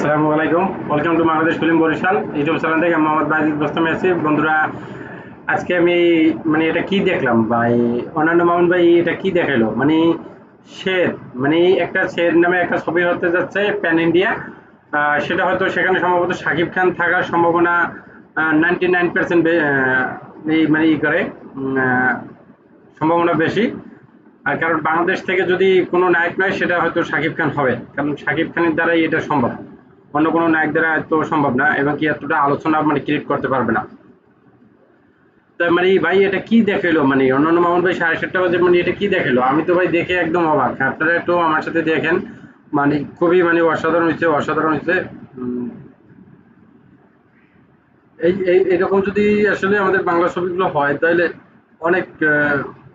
আসসালামু আলাইকুম। Welcome to Bangladesh film Barishal YouTube channel থেকে মোহাম্মদ বাইজিদ গোস্তামি আছি। বন্ধুরা, আজকে আমি মানে এটা কি দেখলাম ভাই? অন্যান্য মামুন ভাই, এটা কি দেখাল? মানে শের মানে একটা শের নামে একটা ছবি হতে যাচ্ছে প্যান ইন্ডিয়া সেটা হয়তো সেখানে সম্ভবত শাকিব খান থাকার সম্ভাবনা নাইনটি নাইন পার্সেন্ট মানে ই করে। সম্ভাবনা বেশি। আর কারণ বাংলাদেশ থেকে যদি কোনো নায়ক নয়, সেটা হয়তো শাকিব খান হবে। কারণ শাকিব খানের দ্বারাই এটা সম্ভব। অন্য কোনো নায়ক দ্বারা এত সম্ভব না এবং কি এতটা আলোচনা মানে ক্রিয়েট করতে পারবে না। তা মানে ভাই এটা কি দেখাল মানে অন্যান্য মামুন ভাই সাড়ে সাতটা বাজে মানে এটা কি দেখাল আমি তো ভাই দেখে একদম অবাক। আপনারা একটু আমার সাথে দেখেন। মানে খুবই মানে অসাধারণ হয়েছে অসাধারণ হয়েছে। এই এই, এরকম যদি আসলে আমাদের বাংলা ছবিগুলো হয়, তাহলে অনেক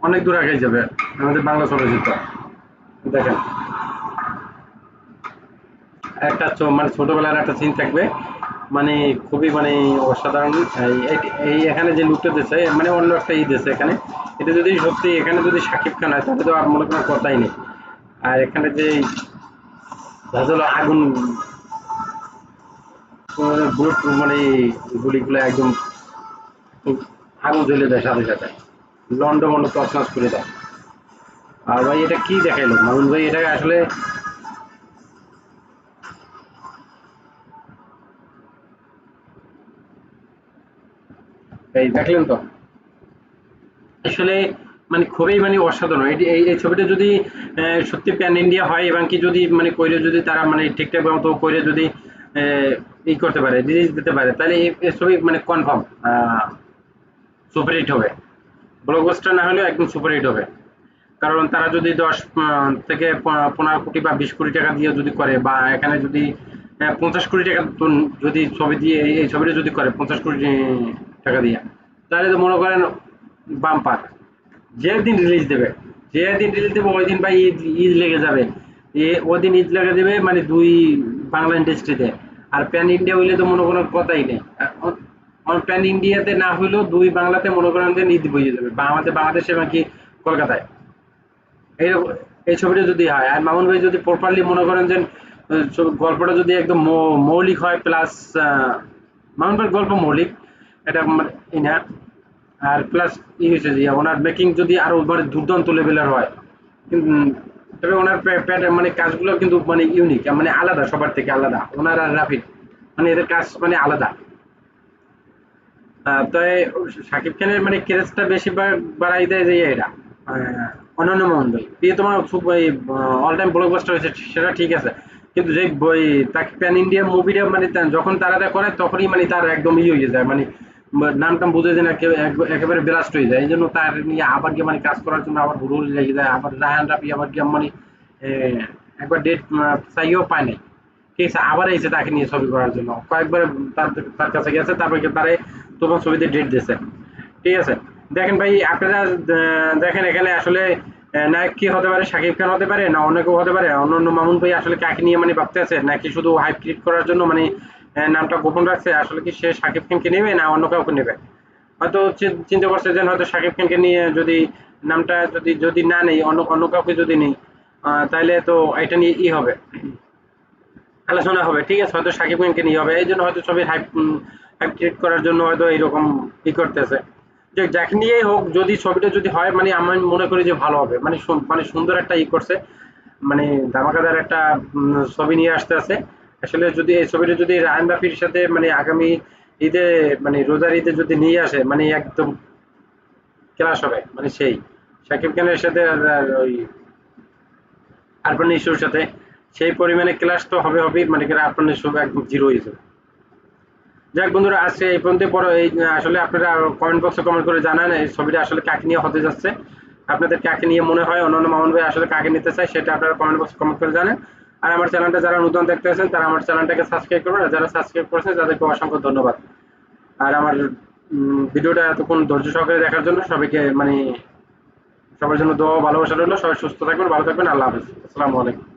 অনেক দূর আগে যাবে আমাদের বাংলা চলচ্চিত্র দেখেন। একটা মানে ছোটবেলার একটা সিন থাকবে। মানে খুবই মানে অসাধারণ। এই- এখানে যে লুকটা দিচ্ছে মানে অন্য একটা ই দিচ্ছে এখানে। এটা যদি সত্যি এখানে যদি সাকিব খান হয়, তাহলে তো আর মনে কোনো কথাই নেই। আর এখানে যে ধাজল আগুন বুলেট মানে গুলিগুলো একদম আগুন জ্বলে দেয় সাথে সাথে। লন্ড মন্ড তছনছ করে দেয়। আর ভাই এটা কি দেখাইলো? মামুন ভাই, এটা আসলে এই দেখলেন তো? আসলে মানে খুবই মানে অসাধারণ। এই এই ছবিটা যদি সত্যি প্যান ইন্ডিয়া হয় এবং কি যদি মানে কইরে যদি তারা মানে ঠিকঠাক মতো করে যদি ই করতে পারে রিলিজ দিতে পারে, তাহলে এই ছবি মানে কনফার্ম সুপারহিট হবে। ব্লকবাস্টার না হলেও একদম সুপারহিট হবে। কারণ তারা যদি দশ থেকে পনেরো কোটি বা বিশ কোটি টাকা দিয়ে যদি করে বা এখানে যদি পঞ্চাশ কোটি টাকা যদি ছবি দিয়ে এই ছবিটা যদি করে, পঞ্চাশ কোটি টাকা দিয়ে। তাহলে তো মনে করেন বাম্পার যে দিন রিলিজ দেবে, যে দিন রিলিজ দেবে, ওই দিন ভাই ঈদ ঈদ লেগে যাবে। এ, ওই দিন ঈদ লেগে দেবে মানে দুই বাংলা ইন্ডাস্ট্রিতে আর প্যান ইন্ডিয়া হইলে তো মনে কোনো কথাই নেই। প্যান ইন্ডিয়াতে না হইলেও দুই বাংলাতে মনে করেন যে ঈদ বইয়ে যাবে। বা আমাদের বাংলাদেশে বাকি কলকাতায়। এইরকম এই ছবিটা যদি হয়। আর মামুন ভাই যদি প্রপারলি মনে করেন যে গল্পটা যদি একদম মৌলিক হয় প্লাস মামুন ভাইয়ের গল্প মৌলিক। এটা মানে আর প্লাস ই হয়েছে যে ওনার যদি আরও মানে দুর্দান্ত লেভেলের হয় তবে ওনার মানে কাজগুলো কিন্তু মানে ইউনিক মানে আলাদা, সবার থেকে আলাদা। ওনার আর মানে এদের কাজ মানে আলাদা। এই খানের মানে ক্রেজটা বেশি বাড়াই দেয় যে এটা অনন্য ভাই দিয়ে তোমার অল টাইম ব্লকবাস্টার হয়েছে, সেটা ঠিক আছে। কিন্তু যে বই, তাকে প্যান ইন্ডিয়া মুভিটা মানে যখন তারা করে, তখনই মানে তার একদম ই হয়ে যায় মানে নাম টাম বুঝে যে না একেবারে ব্লাস্ট হয়ে যায়। এই জন্য তার নিয়ে আবার গিয়ে মানে কাজ করার জন্য আবার হুড়ুল লেগে যায়। আবার রায়ান রাফি আবার গিয়ে মানে একবার ডেট চাইও পায় নাই। ঠিক আছে, আবার এসে তাকে নিয়ে ছবি করার জন্য। কয়েকবার তার তার কাছে গেছে, তারপরে তারে তোমার ছবিতে ডেট দিয়েছে। ঠিক আছে? দেখেন ভাই, আপনারা দেখেন এখানে আসলে নায়ক কি হতে পারে, শাকিব খান হতে পারে, না অন্য কেউ হতে পারে অন্য অন্য মামুন ভাই আসলে কাকে নিয়ে মানে ভাবতে আছে নাকি শুধু হাইপ ক্রিয়েট করার জন্য মানে নামটা গোপন রাখছে। আসলে কি সে শাকিব খানকে নেবে না অন্য কাউকে নেবে? হয়তো চিন্তা করছে যে হয়তো শাকিব খানকে নিয়ে যদি নামটা যদি যদি না নেই, অন্য অন্য কাউকে যদি নেই তাহলে তো এটা নিয়ে ই হবে। আলোচনা হবে, ঠিক আছে? হয়তো সাকিব খানকে নিয়ে হবে। এই জন্য হয়তো ছবির হাইপ হাইপ ক্রিয়েট করার জন্য হয়তো এরকম ই করতেছে। যে যাকে নিয়েই হোক, যদি ছবিটা যদি হয় মানে আমি মনে করি যে ভালো হবে। মানে মানে সুন্দর একটা ই করছে। মানে ধামাকাদার একটা ছবি নিয়ে আসতে আছে আসলে যদি এই ছবিটা যদি রায়ন রাফির সাথে মানে আগামী ঈদে মানে রোজার ঈদে যদি নিয়ে আসে মানে একদম ক্লাস হবে মানে সেই। শাকিব খানের সাথে ওই আরবান ইস্যুর সাথে, সেই পরিমাণে ক্লাস তো হবে হবেই মানে কিনা আরবান ইস্যু একদম জিরো হয়ে যাবে। যাক বন্ধুরা, আজকে এই পর্যন্ত পরে এই, আসলে আপনারা কমেন্ট বক্সে কমেন্ট করে জানান, এই ছবিটা আসলে কাকে নিয়ে হতে যাচ্ছে। আপনাদের কাকে নিয়ে মনে হয়? অন্যান্য মামুন ভাই আসলে কাকে নিতে চায়, সেটা আপনারা কমেন্ট বক্সে কমেন্ট করে জানেন। আর আমার চ্যানেলটা যারা নতুন দেখতে আছেন, তারা আমার চ্যানেলটাকে সাবস্ক্রাইব করবেন। আর যারা সাবস্ক্রাইব করেছেন, তাদেরকে অসংখ্য ধন্যবাদ। আর আমার ভিডিওটা এতক্ষণ ধৈর্য সহকারে দেখার জন্য সবাইকে মানে সবার জন্য দোয়া ভালোবাসা রইল। সবাই সুস্থ থাকবেন, ভালো থাকবেন। আল্লাহ হাফেজ। আসসালামু আলাইকুম।